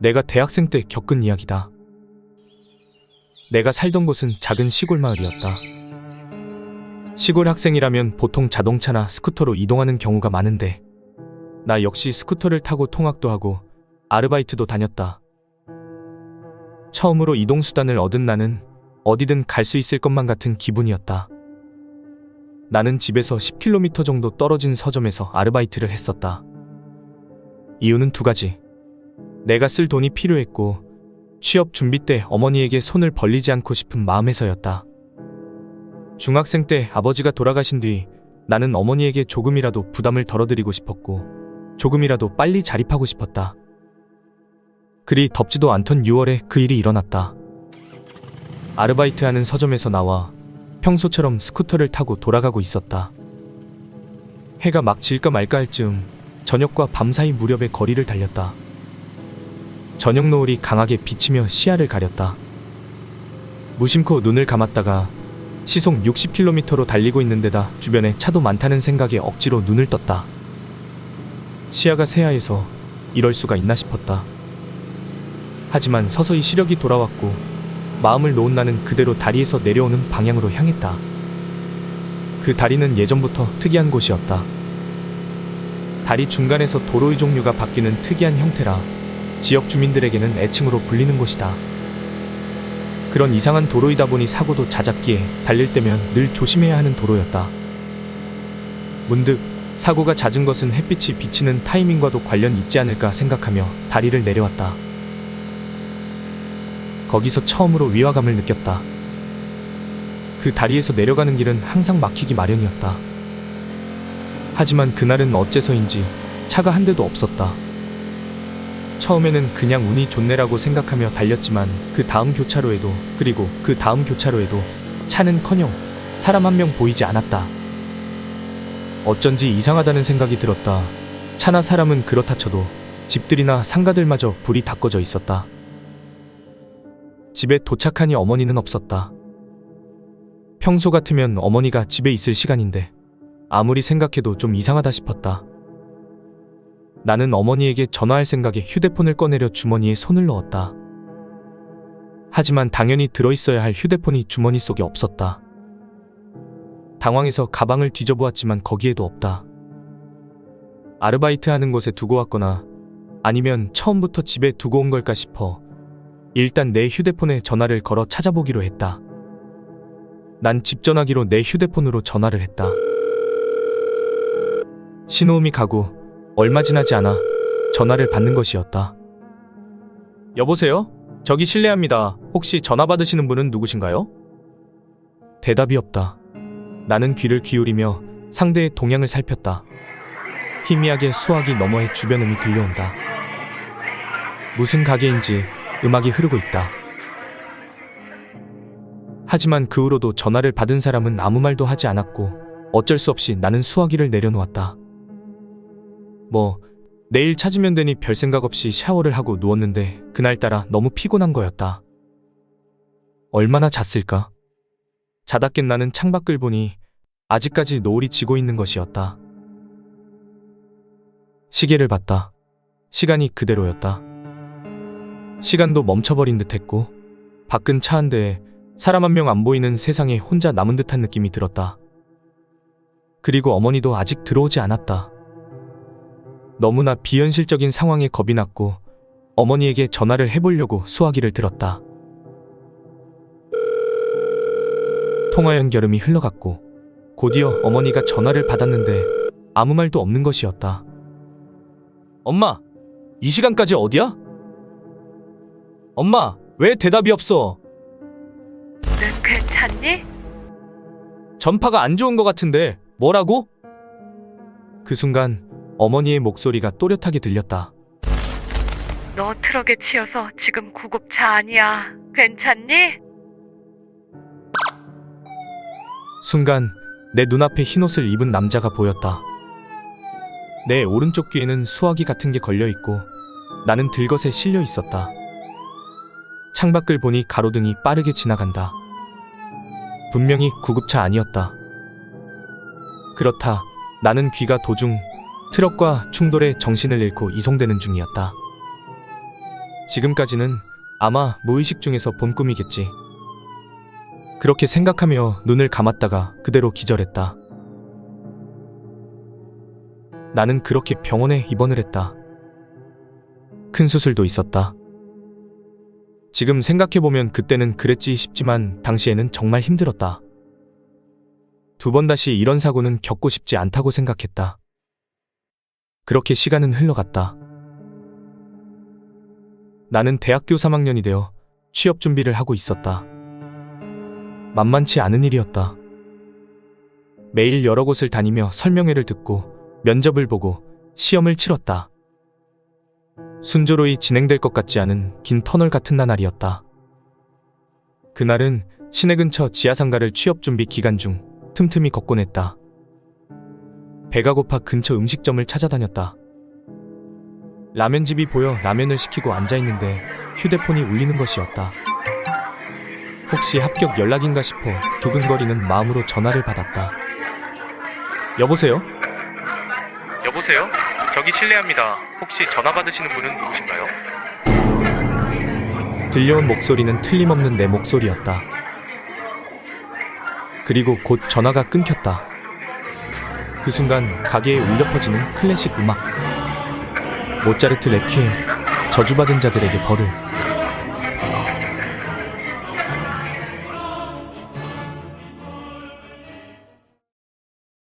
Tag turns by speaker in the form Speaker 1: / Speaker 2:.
Speaker 1: 내가 대학생 때 겪은 이야기다. 내가 살던 곳은 작은 시골 마을이었다. 시골 학생이라면 보통 자동차나 스쿠터로 이동하는 경우가 많은데, 나 역시 스쿠터를 타고 통학도 하고 아르바이트도 다녔다. 처음으로 이동수단을 얻은 나는 어디든 갈 수 있을 것만 같은 기분이었다. 나는 집에서 10km 정도 떨어진 서점에서 아르바이트를 했었다. 이유는 두 가지. 내가 쓸 돈이 필요했고, 취업 준비 때 어머니에게 손을 벌리지 않고 싶은 마음에서였다. 중학생 때 아버지가 돌아가신 뒤 나는 어머니에게 조금이라도 부담을 덜어드리고 싶었고, 조금이라도 빨리 자립하고 싶었다. 그리 덥지도 않던 6월에 그 일이 일어났다. 아르바이트하는 서점에서 나와 평소처럼 스쿠터를 타고 돌아가고 있었다. 해가 막 질까 말까 할 즈음 저녁과 밤 사이 무렵의 거리를 달렸다. 저녁 노을이 강하게 비치며 시야를 가렸다. 무심코 눈을 감았다가 시속 60km로 달리고 있는 데다 주변에 차도 많다는 생각에 억지로 눈을 떴다. 시야가 새하해서 이럴 수가 있나 싶었다. 하지만 서서히 시력이 돌아왔고 마음을 놓은 나는 그대로 다리에서 내려오는 방향으로 향했다. 그 다리는 예전부터 특이한 곳이었다. 다리 중간에서 도로의 종류가 바뀌는 특이한 형태라 지역 주민들에게는 애칭으로 불리는 곳이다. 그런 이상한 도로이다 보니 사고도 잦았기에 달릴 때면 늘 조심해야 하는 도로였다. 문득 사고가 잦은 것은 햇빛이 비치는 타이밍과도 관련 있지 않을까 생각하며 다리를 내려왔다. 거기서 처음으로 위화감을 느꼈다. 그 다리에서 내려가는 길은 항상 막히기 마련이었다. 하지만 그날은 어째서인지 차가 한 대도 없었다. 처음에는 그냥 운이 좋네라고 생각하며 달렸지만 그 다음 교차로에도 그리고 그 다음 교차로에도 차는커녕 사람 한 명 보이지 않았다. 어쩐지 이상하다는 생각이 들었다. 차나 사람은 그렇다 쳐도 집들이나 상가들마저 불이 다 꺼져 있었다. 집에 도착하니 어머니는 없었다. 평소 같으면 어머니가 집에 있을 시간인데 아무리 생각해도 좀 이상하다 싶었다. 나는 어머니에게 전화할 생각에 휴대폰을 꺼내려 주머니에 손을 넣었다. 하지만 당연히 들어있어야 할 휴대폰이 주머니 속에 없었다. 당황해서 가방을 뒤져보았지만 거기에도 없다. 아르바이트 하는 곳에 두고 왔거나 아니면 처음부터 집에 두고 온 걸까 싶어 일단 내 휴대폰에 전화를 걸어 찾아보기로 했다. 난 집 전화기로 내 휴대폰으로 전화를 했다. 신호음이 가고 얼마 지나지 않아 전화를 받는 것이었다. 여보세요? 저기 실례합니다. 혹시 전화 받으시는 분은 누구신가요? 대답이 없다. 나는 귀를 기울이며 상대의 동향을 살폈다. 희미하게 수화기 너머의 주변 음이 들려온다. 무슨 가게인지 음악이 흐르고 있다. 하지만 그 후로도 전화를 받은 사람은 아무 말도 하지 않았고 어쩔 수 없이 나는 수화기를 내려놓았다. 뭐, 내일 찾으면 되니 별 생각 없이 샤워를 하고 누웠는데 그날따라 너무 피곤한 거였다. 얼마나 잤을까? 자다 깬 나는 창밖을 보니 아직까지 노을이 지고 있는 것이었다. 시계를 봤다. 시간이 그대로였다. 시간도 멈춰버린 듯 했고, 밖은 차 한 대에 사람 한 명 안 보이는 세상에 혼자 남은 듯한 느낌이 들었다. 그리고 어머니도 아직 들어오지 않았다. 너무나 비현실적인 상황에 겁이 났고, 어머니에게 전화를 해보려고 수화기를 들었다. 통화 연결음이 흘러갔고, 곧이어 어머니가 전화를 받았는데 아무 말도 없는 것이었다. 엄마, 이 시간까지 어디야? 엄마, 왜 대답이 없어?
Speaker 2: 는 괜찮니?
Speaker 1: 전파가 안 좋은 것 같은데 뭐라고? 그 순간 어머니의 목소리가 또렷하게 들렸다.
Speaker 2: 너 트럭에 치여서 지금 구급차 아니야. 괜찮니?
Speaker 1: 순간 내 눈앞에 흰옷을 입은 남자가 보였다. 내 오른쪽 귀에는 수화기 같은 게 걸려 있고 나는 들것에 실려 있었다. 창밖을 보니 가로등이 빠르게 지나간다. 분명히 구급차 아니었다. 그렇다. 나는 귀가 도중 트럭과 충돌에 정신을 잃고 이송되는 중이었다. 지금까지는 아마 무의식 중에서 본 꿈이겠지. 그렇게 생각하며 눈을 감았다가 그대로 기절했다. 나는 그렇게 병원에 입원을 했다. 큰 수술도 있었다. 지금 생각해보면 그때는 그랬지 싶지만 당시에는 정말 힘들었다. 두 번 다시 이런 사고는 겪고 싶지 않다고 생각했다. 그렇게 시간은 흘러갔다. 나는 대학교 3학년이 되어 취업 준비를 하고 있었다. 만만치 않은 일이었다. 매일 여러 곳을 다니며 설명회를 듣고 면접을 보고 시험을 치렀다. 순조로이 진행될 것 같지 않은 긴 터널 같은 나날이었다. 그날은 시내 근처 지하상가를 취업 준비 기간 중 틈틈이 걷곤 했다. 배가 고파 근처 음식점을 찾아다녔다. 라면집이 보여 라면을 시키고 앉아있는데 휴대폰이 울리는 것이었다. 혹시 합격 연락인가 싶어 두근거리는 마음으로 전화를 받았다. 여보세요?
Speaker 3: 여보세요? 저기 실례합니다. 혹시 전화 받으시는 분은 누구신가요?
Speaker 1: 들려온 목소리는 틀림없는 내 목소리였다. 그리고 곧 전화가 끊겼다. 그 순간 가게에 울려 퍼지는 클래식 음악. 모차르트 레퀴엠, 저주받은 자들에게 벌을.